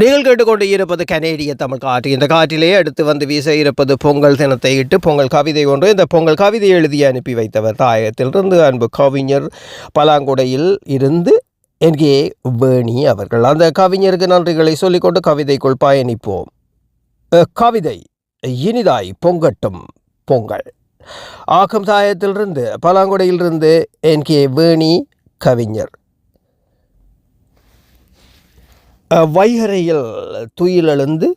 நீங்கள் கேட்டுக்கொண்டு இருப்பது கனேடிய தமிழ் காற்று. இந்த காற்றிலே அடுத்து வந்து வீச இருப்பது பொங்கல் தினத்தை இட்டு பொங்கல் கவிதை ஒன்று. இந்த பொங்கல் கவிதை எழுதி அனுப்பி வைத்தவர் தாயகத்திலிருந்து அன்பு கவிஞர் பலாங்குடையில் இருந்து என்கே வேணி அவர்கள். அந்த கவிஞருக்கு நன்றிகளை சொல்லிக்கொண்டு கவிதைக்குள் பயணிப்போம். கவிதை இனிதாய் பொங்கட்டும் பொங்கல். ஆக்கம் தாயத்திலிருந்து பலாங்குடையிலிருந்து என்கே வேணி கவிஞர். வைகரையில் துயிலெழுந்து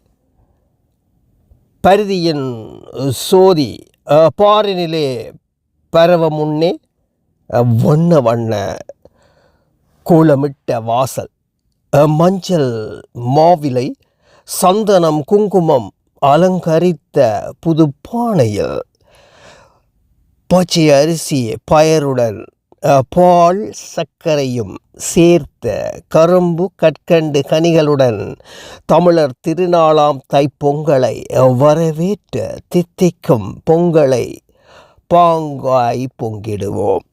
பருதியின் சோதி பாரினிலே பரவ முன்னே வண்ண வண்ண கோலமிட்ட வாசல் மஞ்சள் மாவிலை சந்தனம் குங்குமம் அலங்கரித்த புது பானையில் பச்சை அரிசி பயருடன் பால் சர்க்கரையும் சேர்த்த கரும்பு கற்கண்டு கனிகளுடன் தமிழர் திருநாளாம் தைப்பொங்கலை அஹ், வரவேற்ற தித்திக்கும் பொங்கலை பாங்காய் பொங்கிடுவோம்.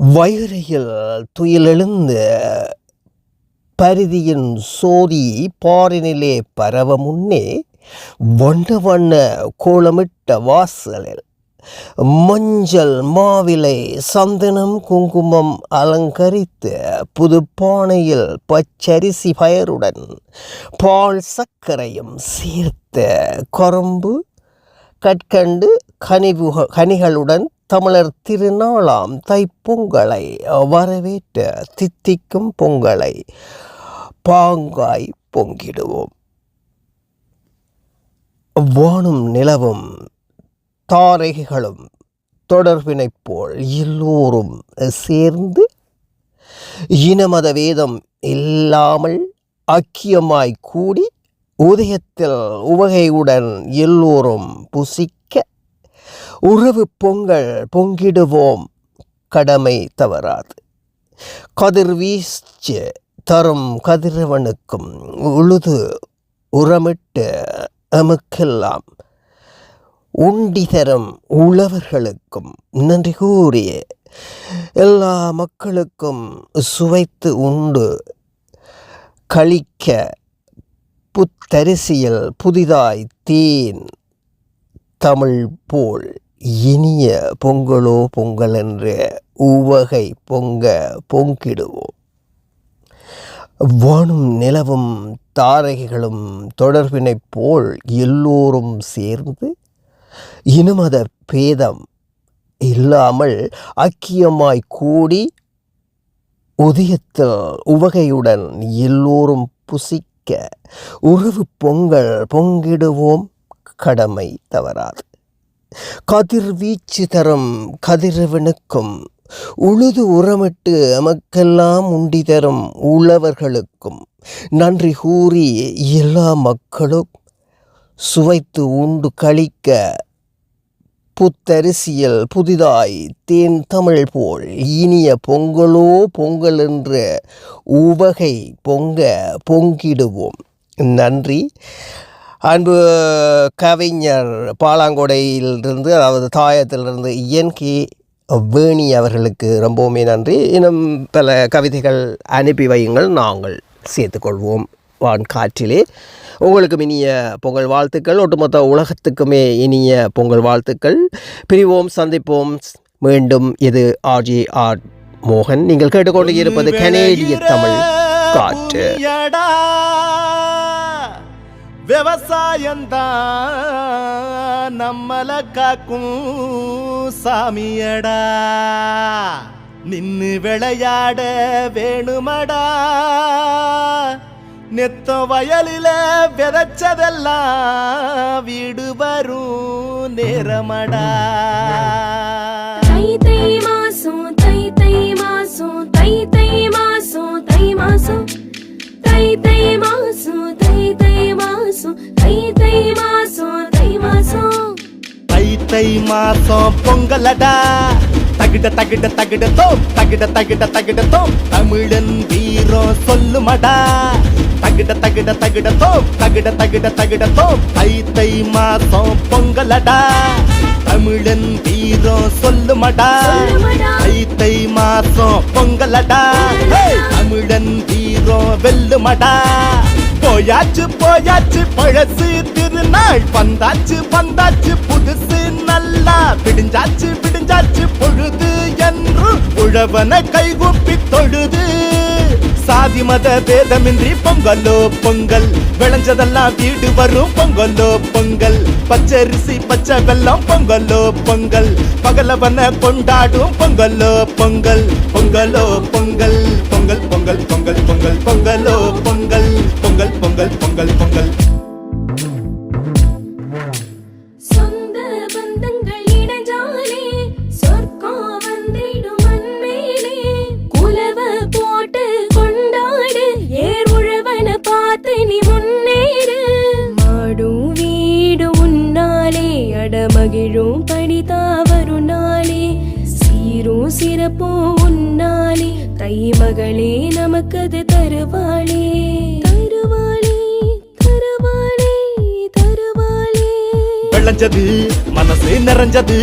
வயிறையில் துயிலெழுந்த பரிதியின் சோதி பாரினிலே பரவ முன்னே வண்ண வண்ண கோலமிட்ட வாசலில் மஞ்சள் மாவிலை சந்தனம் குங்குமம் அலங்கரித்த புது பானையில் பச்சரிசி பயருடன் பால் சர்க்கரையும் சேர்த்த கரும்பு கற்கண்டு கனிவு கனிகளுடன் தமிழர் திருநாளாம் தைப்பொங்கலை வரவேற்ற தித்திக்கும் பொங்கலை பாங்காய் பொங்கிடுவோம். வானும் நிலவும் தாரைகளும் தொடர்பினைப்போல் எல்லோரும் சேர்ந்து இனமத வேதம் இல்லாமல் ஐக்கியமாய் கூடி உதயத்தில் உவகையுடன் எல்லோரும் புசிக்க உறவு பொங்கல் பொங்கிடுவோம். கடமை தவறாது. கதிர்வீச்சு தரும் கதிரவனுக்கும் உழுது உரமிட்டு எமக்கெல்லாம் உண்டிதரும் உழவர்களுக்கும் நன்றி கூறிய எல்லா மக்களுக்கும் சுவைத்து உண்டு. கழிக்க புத்தரிசியில் புதிதாய் தேன் தமிழ் போல் இனிய பொங்கலோ பொங்கல் என்று உவகை பொங்க பொங்கிடுவோம். வானும் நிலவும் தாரகைகளும் தொடர்பினைப் போல் எல்லோரும் சேர்ந்து இனமத பேதம் இல்லாமல் ஐக்கியமாய் கூடி உதயத்தில் உவகையுடன் எல்லோரும் புசிக்க உறவு பொங்கல் பொங்கிடுவோம் கடமை தவறாது. கதிர்வீச்சு தரும் கதிரவனுக்கும் உழுது உரமிட்டு எமக்கெல்லாம் உண்டி தரும் உழவர்களுக்கும் நன்றி கூறி எல்லா மக்களும் சுவைத்து உண்டு கழிக்க புத்தரிசியல் புதிதாய் தேன் தமிழ் போல் இனிய பொங்கலோ பொங்கல் என்ற உவகை பொங்க பொங்கிடுவோம். நன்றி. அன்பு கவிஞர் பாலாங்கொடையிலிருந்து அதாவது தாயத்திலிருந்து இயன்கி வேணி அவர்களுக்கு ரொம்பவுமே நன்றி. இன்னும் பல கவிதைகள் அனுப்பி வையுங்கள். நாங்கள் சேர்த்துக்கொள்வோம். வான் காற்றிலே உங்களுக்கு இனிய பொங்கல் வாழ்த்துக்கள். ஒட்டுமொத்த உலகத்துக்குமே இனிய பொங்கல் வாழ்த்துக்கள். பிரிவோம் சந்திப்போம். மீண்டும் இது ஆர்ஜி ஆர் மோகன். நீங்கள் கேட்டுக்கொண்டு இருப்பது கனேடிய தமிழ் காற்று. விவசாயந்தான் நம்மள காக்கும் சாமியடா. நின்னு விளையாட வேணுமடா. நெத்த வயலில விதைச்சதெல்லாம் வீடு வரும் நேரமடா. தை தை மாசம் தை தை மாசம் தை தை மாசம் தை மாசம். தை தை மாசம் தை தை மாசம் தை தை மாசம் தை மாசம். தை தை மாசம் பொங்கலடா. தகிட தகிட தகிட தோம் தகிட தகிட தகிட தோம் தமிழன் வீரம் சொல்லுமடா. தகிட தகிட தகிட தோம். தகிட தகிட தகிட தோம். தை தை மாசம் பொங்கலடா. தமிழன் வீரம் சொல்லுமடா. தை தை மாசம் பொங்கலடா! தமிழன் வீரம் வெல்லுமடா. போயாச்சு போயாச்சு பழசு திருநாள். வந்தாச்சு வந்தாச்சு புதுசு நல்லா. விடிஞ்சாச்சு விடிஞ்சாச்சு பொழுது என்று உழவன கைகூப்பி தொழுது. சாதி மத பேதமின்றி பொங்கலோ பொங்கல். விளைஞ்சதெல்லாம் வீடு வரும் பொங்கலோ பொங்கல். பச்சரிசி பச்சை வெல்லம் பொங்கலோ பொங்கல். பகலவன கொண்டாடும் பொங்கலோ பொங்கல். பொங்கலோ பொங்கல் பொங்கல் பொங்கல் பொங்கல் பொங்கல் பொங்கலோ பொங்கல். பொங்கல் பொங்கல் பொங்கல் பொங்கல். தருவாளே. தருவாளே தருவாளே தருவாளே. விளைஞ்சது மனசு நிறைஞ்சது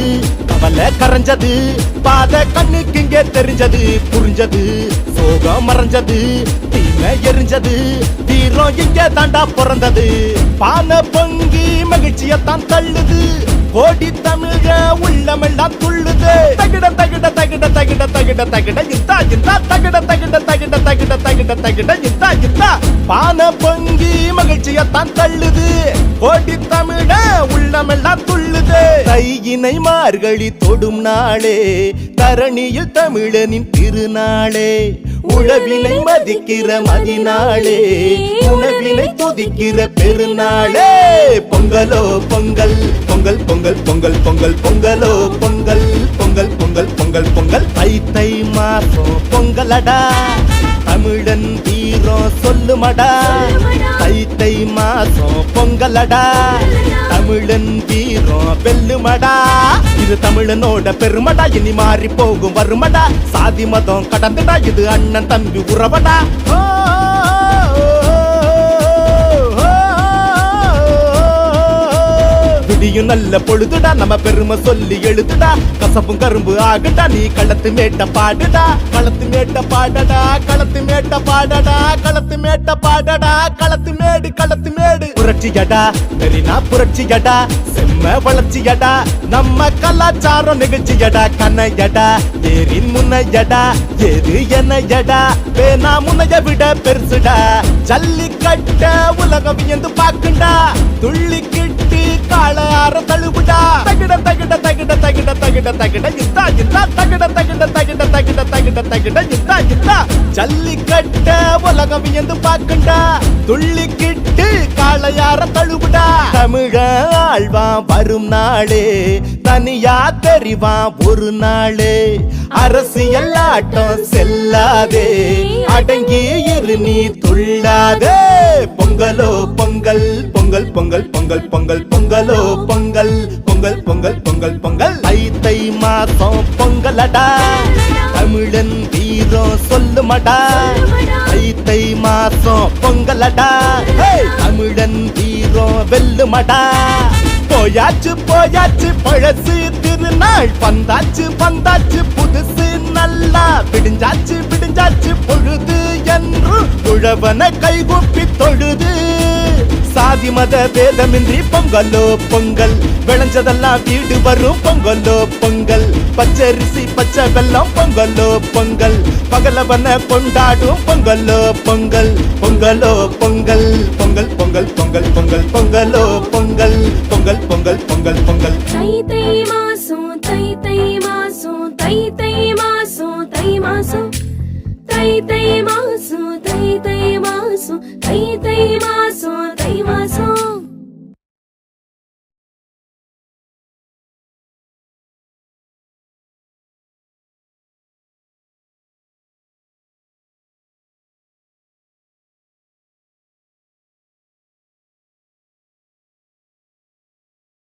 கவலை கரைஞ்சது பாத கண்ணுக்கு இங்கே தெரிஞ்சது புரிஞ்சது சோகம் மறைஞ்சது தீமை எரிஞ்சது வீரம் இங்கே தாண்டா பிறந்தது. பான பொங்கி மகிழ்ச்சியத்தான் தள்ளுது கோடி தமிழ உள்ளமெல்லாம் துள்ளுது தகிட தகிட தகிட தகிட தகிட தகிட இந்தா இந்தா தகிட தகிட தகிட தகிட தகிட தகிட இந்தா இந்தா பான பொங்கி மகிழ்ச்சியத்தான் தள்ளுது கோடி தமிழ உள்ளமெல்லாம் துள்ளுது தையினை மார்கழி தொடும் நாளே தரணியில் தமிழனின் திருநாளே உழவினை மதிக்கிற மதிநாளே உணவினை துதிக்கிற பெருநாளே. பொங்கலோ பொங்கல் பொங்கல் பொங்கல் பொங்கல் பொங்கல் பொங்கலோ பொங்கல் பொங்கல் பொங்கல் பொங்கல் பொங்கல். தை தை மாசம் பொங்கலடா. தமிழன் வீரம் சொல்லுமடா. தை தை மாசம் பொங்கலடா. தமிழன் வீரம் வெல்லுமடா. இது தமிழனோட பெருமடா. இனி மாறி போகும் வருமடா. சாதி மதம் கடந்துடா. இது அண்ணன் தம்பி உறவடா. விடியும் நல்ல பொழுதுடா. நம்ம பெருமை சொல்லி எழுதுடா. கசப்பும் கரும்பு ஆகுடா. நீ களத்து மேட்ட பாடுடா. களத்து மேட்ட பாடடா. களத்து மேட்ட பாடடா. களத்து மேட்ட பாடடா. களத்து மேடு களத்து மேடு. புரட்சியடா. மெரினா புரட்சியடா. செம்ம வளர்ச்சியடா. நம்ம கலாச்சாரம் நிகழ்ச்சியடா. கண்ணையடா ஏரின் முன்னையடா எது என்னையடா. வேணா முன்னைய விட பெருசுடா. ஜல்லிக்கட்ட உலகம் வியந்து பாக்குண்டா துள்ளிக்கிட்டு காளையார தழுவுடா தகிட தகிட தகிட தகிட தகிட தகிட இத்தா இத்தா தகிட தகிட தகிட தகிட தகிட தகிட இத்தா இத்தா ஜல்லிக்கட்ட உலகம் வியந்து பார்க்கண்டா துள்ளிக்கிட்டு காளையார தழுவுடா தமிழ ஆழ்வா வரும் நாளே தனியா தெரிவான் ஒரு நாளே அரசியல் ஆட்டம் செல்லாதே அடங்கி இரு நீ துள்ளாதே பொங்கலோ பொங்கல் பொங்கல் பொங்கல் பொங்கல் பொங்கல் பொங்கலோ பொங்கல் பொங்கல் பொங்கல் பொங்கல் பொங்கல். தை தை மாசம் பொங்கலடா. தமிழன் வீரம் சொல்லுமடா. தை தை மாசம் பொங்கலடா! தமிழன் வீரம் வெல்லுமடா. போயாச்சு போயாச்சு பழசு திருநாள். வந்தாச்சு வந்தாச்சு புதுசு நல்லா. விடிஞ்சாச்சு உழவன கைகூப்பி தொழுது. சாதி மத பேதமின்றி பொங்கலோ பொங்கல். விளைஞ்சதெல்லாம் வீடு வரும் பொங்கலோ பொங்கல். பச்சரிசி பச்சை வெள்ளம் பொங்கலோ பொங்கல். பகலவன கொண்டாடும் பொங்கலோ பொங்கல். பொங்கலோ பொங்கல் பொங்கல் பொங்கல் பொங்கல் பொங்கல் பொங்கலோ பொங்கல். பொங்கல் பொங்கல் பொங்கல் பொங்கல். தை தை மாசம் தை தை மாசம் தை தை மாசம் தை மாசம். தை தை மாசம்